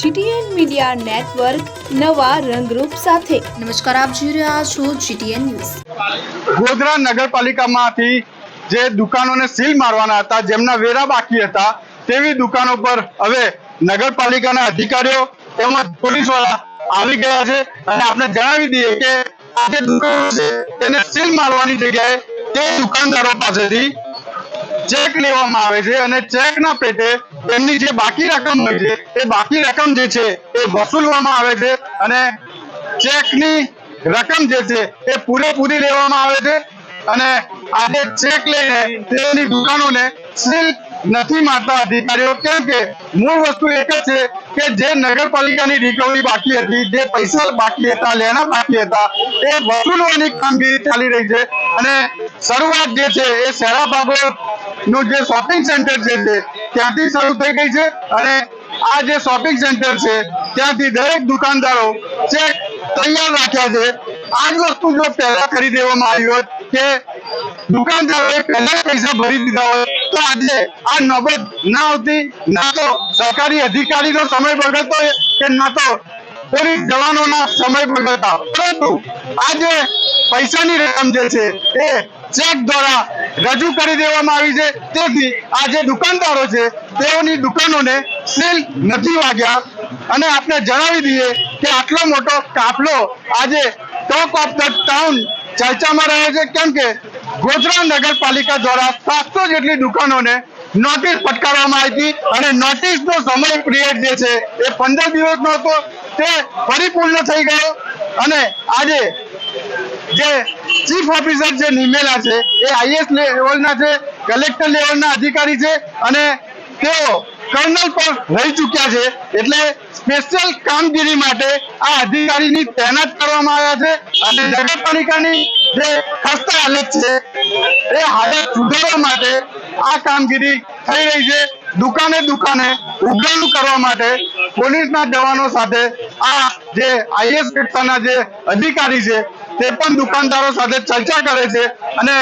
GTN media network નવા રંગરૂપ સાથે. નમસ્કાર આપ જોઈ રહ્યા છો જીટીએન ન્યૂઝ. ગોધરા નગરપાલિકામાંથી જે દુકાનોને સીલ મારવાના હતા જેમના વેરા બાકી હતા તેવી દુકાનો પર હવે નગરપાલિકાના અધિકારીઓ તેમજ પોલીસવાળા આવી ગયા છે. અને આપણે જણાવી દઈએ કે આ જે દુકાનો છે તેને સીલ મારવાની જગ્યાએ તે દુકાનદારો પાસેથી ચેક લેવામાં આવે છે અને ચેકના પેટે તેમની જે બાકી રકમ હોય છે, એ બાકી રકમ જે છે, એ વસૂલવામાં આવે છે અને ચેકની રકમ જે છે, એ પૂરેપૂરી લેવામાં આવે છે અને આજે ચેક લઈને તેની દુકાનોને સીલ નથી મારતા અધિકારીઓ, કેમ કે મૂળ વસ્તુ એક જ છે કે જે નગરપાલિકાની રિકવરી બાકી હતી, જે પૈસા બાકી હતા, લેણા બાકી હતા, એ વસૂલવાની કામગીરી ચાલી રહી છે અને શરૂઆત જે છે, એ શેરા બાબત નું જે શોપિંગ સેન્ટર છે તે, ત્યાંથી શરૂ થઈ ગઈ છે અને આ જે શોપિંગ સેન્ટર છે, ત્યાંથી દરેક દુકાનદારો ચેક તૈયાર રાખ્યા છે. આ જ વસ્તુ જો પહેલા કરી દેવામાં આવી હોત કે દુકાનદારોએ પહેલા પૈસા ભરી દીધા હોય તો આજે આ નોબત ના આવતી, ના તો સરકારી અધિકારીનો સમય બગડતો કે ના તો પોલીસ જવાનોના સમય બગડતા. પરંતુ આજે પૈસાની રકમ જે છે, એ ચેક દ્વારા રજૂ કરી દેવામાં આવી છે. તેથી આ જે દુકાનદારો છે, તેઓની દુકાનોને સીલ નથી વાગ્યા. અને આપણે જણાવી દઈએ કે આટલો મોટો કાફલો આજે ટોક ઓફ ધ ટાઉન ચર્ચામાં રહે છે. કેમ કે ગોધરા નગરપાલિકા દ્વારા સાતસો જેટલી દુકાનોને નોટિસ ફટકારવામાં આવી હતી. અને નોટિસનો સમય પિરિયડ જે છે, એ પંદર દિવસનો હતો. તે પરિપૂર્ણ થઈ ગયો. અને આજે જે ચીફ ઓફિસર જે નિમેલા છે, એ આઈએસ લેવલના છે કલેક્ટર લેવલના અધિકારી છે અને તેઓ કર્નલ પર રહી ચૂક્યા છે. એટલે સ્પેશિયલ કામગીરી માટે આ અધિકારીની તૈનાત કરવામાં આવ્યા છે અને નગરપાલિકાની જે ખસ્તા હાલત છે, એ હાલત સુધારવા માટે આ કામગીરી થઈ રહી છે. દુકાને દુકાને ઉઘરાણું કરવા માટે પોલીસના જવાનો સાથે આ જે આઈએસ કક્ષાના જે અધિકારી છે તે પણ દુકાનદારો સાથે ચર્ચા કરે છે અને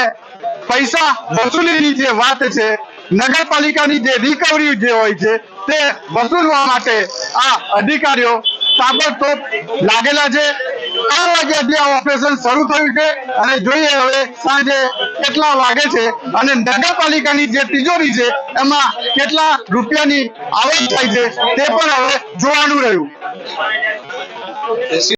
પૈસા વસૂલીની જે વાત છે, નગરપાલિકાની જે રિકવરી જે હોય છે, તે વસૂલવા માટે આ અધિકારીઓ તાબડતોબ લાગેલા છે. ત્રણ વાગ્યાથી આ ઓપરેશન શરૂ થયું છે અને જોઈએ હવે સાંજે કેટલા વાગે છે અને નગરપાલિકાની જે તિજોરી છે, એમાં કેટલા રૂપિયાની આવક થાય છે તે પણ હવે જોવાનું રહ્યું.